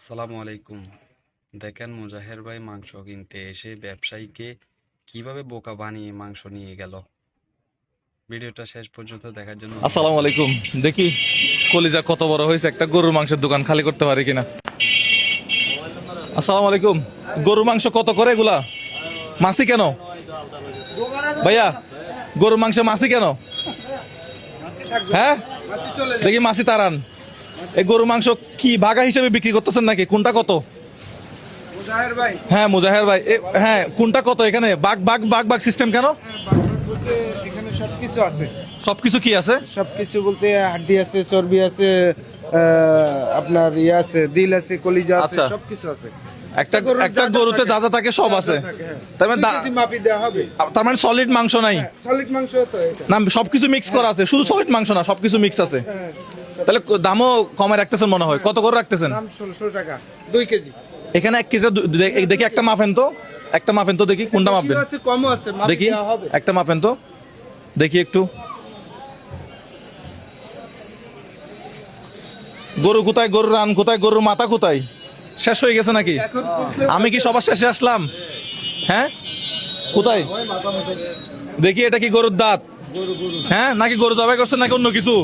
আসসালামু আলাইকুম। দেখেন মুজাহের ভাই মাংস কিনতে এসে ব্যবসায়ীকে কীভাবে বোকা বানিয়ে মাংস নিয়ে গেল। ভিডিওটা শেষ পর্যন্ত দেখার জন্য আসসালামু আলাইকুম। দেখি কলিজা কত বড় হয়েছে একটা গরুর মাংসের দোকান খালি করতে পারি কিনা? আসসালামু আলাইকুম। গরুর মাংস কত করে এগুলা? মাসি কেন? ভাইয়া গরুর মাংস মাসি কেন? হ্যাঁ? দেখি মাসি তারান। এই গরুর মাংস কি ভাগা হিসেবে বিক্রি করতেছেন নাকি? কোনটা কত? হ্যাঁ মুজাহের ভাই। হ্যাঁ কোনটা কত এখানে? বাঘ বাঘ বাঘ বাঘ সিস্টেম কেন? এখানে সবকিছু আছে। সবকিছু কি আছে? সবকিছু বলতে হাড্ডি আছে চর্বি আছে আপনার ইয়ে আছে দিল আছে কলিজা আছে আচ্ছা। সবকিছু আছে। একটা একটা গরুতে যা যা থাকে সব আছে। হ্যাঁ। তার মানে মাপি দেওয়া হবে। তার মানে সলিড মাংস নাই? সলিড মাংস তো এটা। না সবকিছু মিক্স করা আছে। শুধু সলিড মাংস না সবকিছু মিক্স আছে। হ্যাঁ, তাহলে দামও কমে রাখতেছেন মনে হয়। কত করে রাখতেছেন? ষোলোশো টাকা দুই কেজি। এখানে এক কেজি দেখি একটা মাপেন তো। একটা মাপেন তো দেখি কোনটা মাপবেন? কমও আছে দেখি। একটা মাপেন তো। দেখি একটু। গরু কোথায়? গরুর রান কোথায়? গরুর মাথা কোথায়? শেষ হয়ে গেছে নাকি? আমি কি সবার শেষে আসলাম? হ্যাঁ? কোথায়? দেখি এটা কি গরুর দাঁত? হ্যাঁ নাকি গরু জবাই করছেন নাকি অন্য কিছু?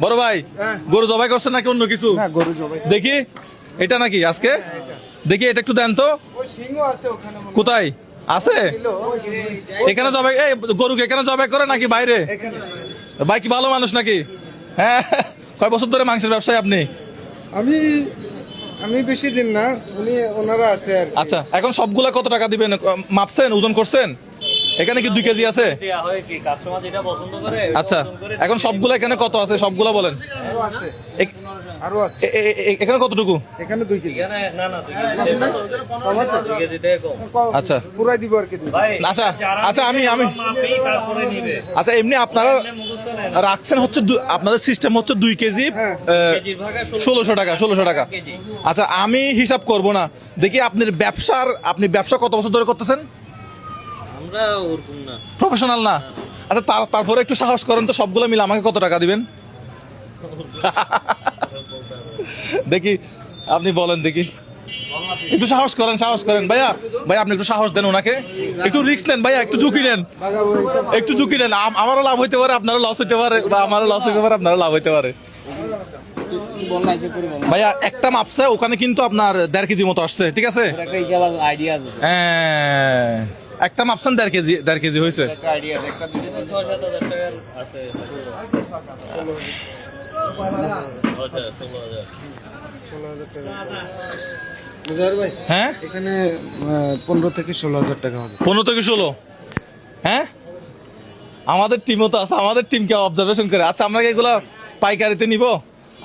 বড় ভাই হ্যাঁ। গরু জবাই করছেন নাকি অন্য কিছু? দেখি এটা নাকি আজকে? দেখি এটা একটু দেন তো। হয়। কোথায়? আছে। এখানে জবাই এই গরুকে এখানে জবাই করে নাকি বাইরে? ভাই কি ভালো মানুষ নাকি? হ্যাঁ কয় বছর ধরে মাংসের ব্যবসায় আপনি? আমি আমি বেশি দিন না উনি ওনারা আছে আচ্ছা এখন সবগুলা কত টাকা দিবেন? মাপছেন? ওজন করছেন? এখানে কি দুই কেজি আছে? দেয়া হয় কি? কাস্টমার যেটা পছন্দ করে ওইটা আচ্ছা এখন সবগুলো এখানে কত আছে? সবগুলো বলেন। এখানে কতটুকু? এখানে দুই কেজি। আচ্ছা। পুরাই দিব আর কি আচ্ছা, আচ্ছা, আমি- আমি- আচ্ছা এমনি আপনারা। রাখছেন হচ্ছে দু- আপনাদের সিস্টেম হচ্ছে দুই কেজি হ্যাঁ। ষোলোশো টাকা ষোলোশো টাকা। আচ্ছা আমি হিসাব করব না। দেখি আপনার ব্যবসার আপনি ব্যবসা কত বছর ধরে করতেছেন? আমরা ওরকম না। প্রফেশনাল না? আচ্ছা তার- তারপরে একটু সাহস করেন তো সবগুলো মিলে আমাকে কত টাকা দিবেন? দেখি আপনি বলেন দেখি। একটু সাহস করেন সাহস করেন। ভাইয়া ভাই আপনি একটু সাহস দেন ওনাকে। একটু রিস্ক নেন ভাইয়া একটু ঝুঁকি নেন। একটু ঝুঁকি নেন। আমারও লাভ হইতে পারে আপনারও লস হইতে পারে বা আমারও লস হইতে পারে আপনারও লাভ হইতে পারে। ভাইয়া একটা মাপছে ওখানে কিন্তু আপনার দেড় কেজি মতো আসছে ঠিক আছে। হ্যাঁ, একটা মাপছেন দেড় কেজি দেড় কেজি হয়েছে। আচ্ছা হ্যাঁ? এখানে পনেরো থেকে ষোলো হাজার টাকা হবে। পনেরো থেকে ষোলো? হ্যাঁ? আমাদের টিমও তো আছে আমাদের টিমকে অবজারভেশন করে। আচ্ছা আমরা কি এগুলো পাইকারিতে নিব?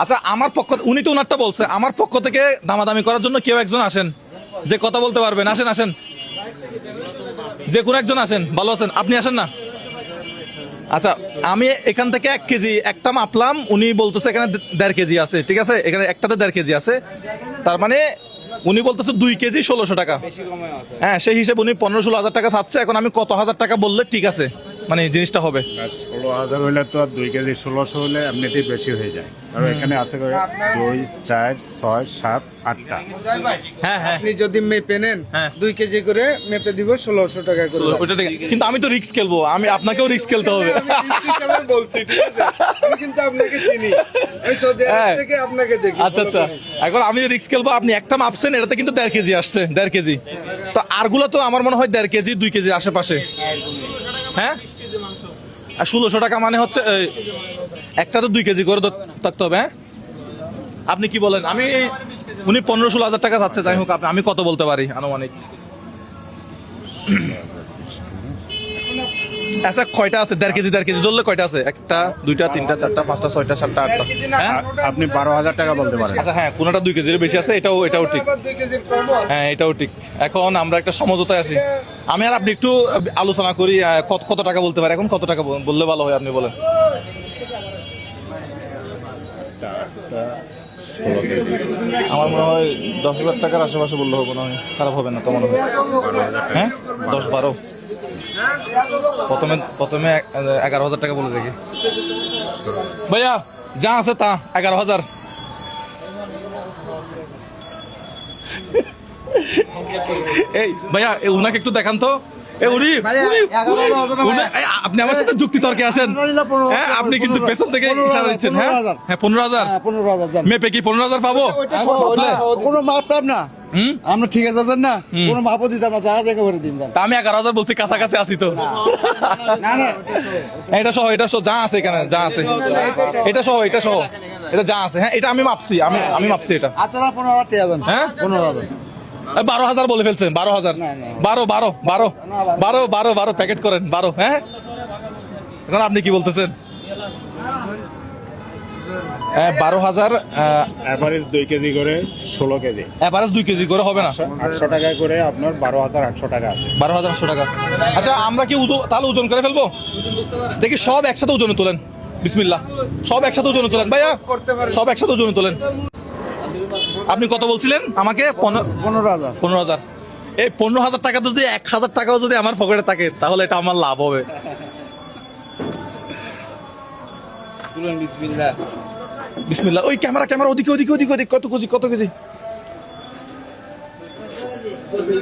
আচ্ছা আমার পক্ষ উনি তো ওনারটা বলছে আমার পক্ষ থেকে দামাদামি করার জন্য কেউ একজন আসেন যে কথা বলতে পারবেন। আসেন আসেন। যে কোনো একজন আসেন ভালো আছেন। আপনি আসেন না? আচ্ছা আমি এখান থেকে এক কেজি একটা মাপলাম উনি বলতেছে এখানে দেড় কেজি আছে ঠিক আছে? এখানে একটাতে দেড় কেজি আছে। তার মানে উনি বলতেছে দুই কেজি ষোলোশো টাকা। হ্যাঁ সেই হিসেবে উনি পনেরো ষোলো হাজার টাকা ছাড়ছে এখন আমি কত হাজার টাকা বললে ঠিক আছে? মানে জিনিসটা হবে? ষোলো হাজার হইলে তো আর দুই কেজি ষোলোশো হলে এমনিতেই বেশি হয়ে যায়। আর এখানে আছে দুই চার ছয় সাত আটটা। হ্যাঁ হ্যাঁ। আপনি যদি মেপে নেন হ্যাঁ। দুই কেজি করে মেপে দিব ষোলোশো টাকা করে। কিন্তু আমি তো রিস্ক খেলব। আমি আপনাকেও রিস্ক খেলতে হবে। আমি রিস্ক হিসাবে বলছি ঠিক আছে? আমি কিন্তু আপনাকে চিনি। হ্যাঁ। থেকে আপনাকে দেখি আচ্ছা আচ্ছা। এখন আমি রিস্ক খেলব আপনি একটা মাপছেন এটাতে কিন্তু দেড় কেজি আসছে দেড় কেজি। তো আরগুলো তো আমার মনে হয় দেড় কেজি দুই কেজির আশেপাশে। হ্যাঁ? আর ষোলোশো টাকা মানে হচ্ছে একটা তো দুই কেজি করে থাকতে হবে হ্যাঁ? আপনি কি বলেন? আমি, উনি পনেরো ষোলো হাজার টাকা চাচ্ছে, যাই হোক আপনি- আমি কত বলতে পারি আনুমানিক? আচ্ছা কয়টা আছে? দেড় কেজি দেড় কেজি ধরলে কয়টা আছে? একটা দুইটা তিনটা চারটা পাঁচটা ছয়টা সাতটা আটটা। হ্যাঁ আপনি বারো হাজার টাকা বলতে পারেন। আচ্ছা হ্যাঁ কোনোটা দুই কেজির বেশি আছে এটাও এটাও ঠিক। হ্যাঁ এটাও ঠিক। এখন আমরা একটা সমঝোতায় আসি। আমি আর আপনি একটু আলোচনা করি কত কত টাকা বলতে পারি? এখন কত টাকা বললে ভালো হয় আপনি বলেন। আমার মনে হয় দশ হাজার টাকার আশেপাশে বললে হবে না খারাপ হবে না তো মনে হয় হ্যাঁ? দশ বারো। প্রথমে প্রথমে এগারো হাজার টাকা বলে দেখি। ভাইয়া, যা আছে তা, এগারো হাজার। এই, ভাইয়া উনাকে একটু দেখান তো। এ উনি আপনি আমার সাথে যুক্তি তর্কে আসেন। হ্যাঁ আপনি কিন্তু পেছন থেকে ইশারা দিচ্ছেন হ্যাঁ? হ্যাঁ পনেরো হাজার? পনেরো হাজার মেপে কি পনেরো হাজার পাবো? কোনো মাপ টাপ না। আমরা ঠিক আছে আছেন না? কোনো মাপও দিতাম না জায়গা জায়গা ভরে দিন আমি এগারো হাজার বলছি কাছাকাছি আসি তো। না না এটা সহ এটা সহ যা আছে এখানে যা আছে। এটা সহ এটা সহ। এটা যা আছে হ্যাঁ এটা আমি মাপছি আমি আমি মাপছি এটা। আচ্ছা পনেরো হাজার হ্যাঁ? পনেরো হাজার। বারো হাজার বলে ফেলছেন বারো হাজার। না, না। বারো বারো বারো। বারো। বারো বারো প্যাকেট করেন বারো হ্যাঁ? এখন আপনি কি বলতেছেন? বারো হাজার অ্যাভারেজ দুই কেজি করে ষোলো কেজি। অ্যাভারেজ দুই কেজি করে হবে না? আটশো টাকা করে আপনার বারো হাজার আটশো টাকা আসে বারো হাজার আটশো টাকা। আচ্ছা আমরা কি ওজন তাহলে ওজন করে ফেলব? দেখি সব একসাথে ওজনে তোলেন। বিসমিল্লাহ। সব একসাথে ওজনে তোলেন। ভাইয়া সব একসাথে ওজনে তোলেন। আপনি কত বলছিলেন? আমাকে পনেরো পনেরো হাজার। পনেরো হাজার। এই পনেরো হাজার টাকা যদি এক হাজার টাকাও যদি আমার পকেটে থাকে তাহলে এটা আমার লাভ হবে। বিসমিল্লাহ। ওই ক্যামেরা ক্যামেরা ওদিকে ওদিকে ওদিকে ওদিকে কত কেজি কত কেজি?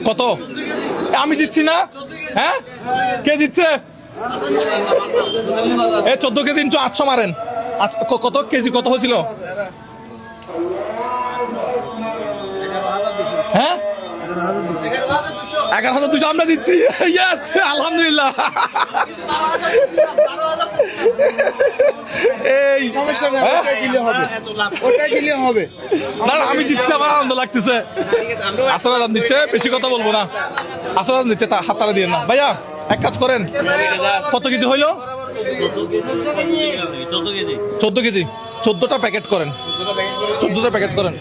কত? এ, আমি জিতছি না? হ্যাঁ? কে জিতছে? এ চোদ্দ কেজি ইঞ্চু আটশো মারেন। আট- ক- কত? কেজি কত হয়েছিল? হ্যাঁ? এগারো হাজার দুশো। আমরা দিচ্ছি। ইয়েস আলহামদুলিল্লাহ। এই হ্যাঁ? হবে। না আমি জিতছি আমার আনন্দ লাগতেছে। আসলে দাম দিচ্ছে বেশি কথা বলব না। আসলে দাম দিচ্ছে তা হাত তালা দিয়ে না ভাইয়া এক কাজ করেন। কত কেজি হইল? চোদ্দ কেজি। চোদ্দ কেজি। চোদ্দটা প্যাকেট করেন। চোদ্দটা প্যাকেট করেন।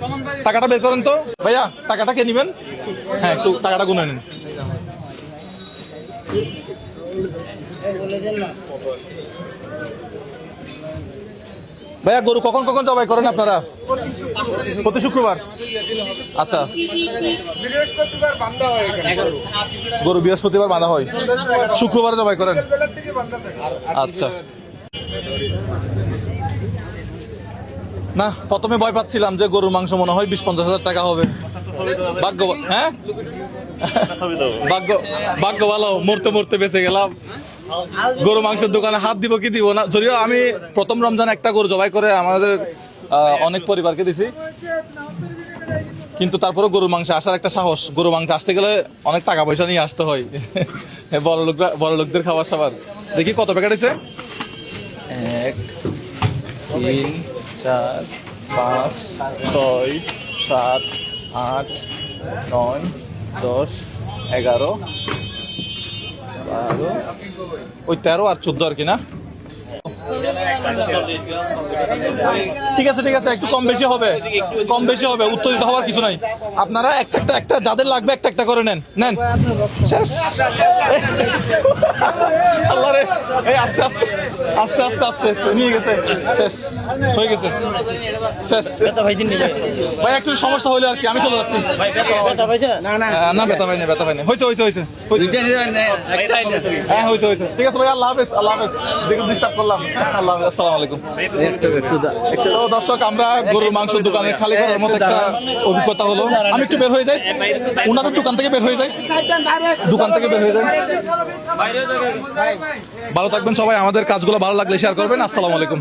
টাকাটা বের করেন তো? ভাইয়া, টাকাটা কে নিবেন? হ্যাঁ একটু টাকাটা গুনে নিন। ভাইয়া, গরু কখন কখন জবাই করেন আপনারা? প্রতি শুক্রবার? আচ্ছা। গরু বৃহস্পতিবার বাঁধা হয়। শুক্রবার জবাই করেন। আচ্ছা। না, প্রথমে ভয় পাচ্ছিলাম যে গরুর মাংস মনে হয় বিশ পঞ্চাশ হাজার টাকা হবে। ভাগ্য হ্যাঁ? ভাগ্য ভাগ্য ভালো, মরতে মরতে বেঁচে গেলাম। গরু মাংসের দোকানে হাত দিব কি দিব না? যদিও আমি প্রথম রমজান একটা গরু জবাই করে আমাদের অনেক পরিবারকে দিছি। কিন্তু তারপরে গরুর মাংস আসার একটা সাহস। গরু মাংস আসতে গেলে অনেক টাকা পয়সা নিয়ে আসতে হয়। বড় লোকরা, বড় লোকদের খাবার সাবার দেখি কত প্যাকেট হয়েছে? এক, তিন চার, পাঁচ, ছয়, সাত, আট, নয়, দশ, এগারো, বারো। ওই তেরো আর চোদ্দ আর কি না? ঠিক আছে ঠিক আছে একটু কম বেশি হবে। কম বেশি হবে উত্তেজিত হওয়ার কিছু নাই। আপনারা একটা একটা একটা যাদের লাগবে একটা একটা করে নেন। নেন। শেষ। আল্লাহ রে। এই আস্তে আস্তে। আস্তে আস্তে আস্তে আস্তে। নিয়ে গেছে। শেষ। হয়ে গেছে। শেষ। ভাই একটু সমস্যা হইলে আর কি আমি চলে যাচ্ছি। না? আহ, না ব্যথা পাইনি ব্যথা পাইনি। হয়েছে হয়েছে হয়েছে হ্যাঁ হয়েছে হয়েছে ঠিক আছে ভাই আল্লাহ হাফেজ আল্লাহ হাফেজ। দেখুন ডিস্টার্ব করলাম। আল্লাহ হাফেজ। আমরা গরুর একটা অভিজ্ঞতা হলো। একটু বের হয়ে দোকান থেকে বের হয়ে দোকান থেকে বের হয়ে ভালো থাকবেন সবাই। আমাদের কাজগুলো ভালো লাগলে শেয়ার করবেন। আসসালামু আলাইকুম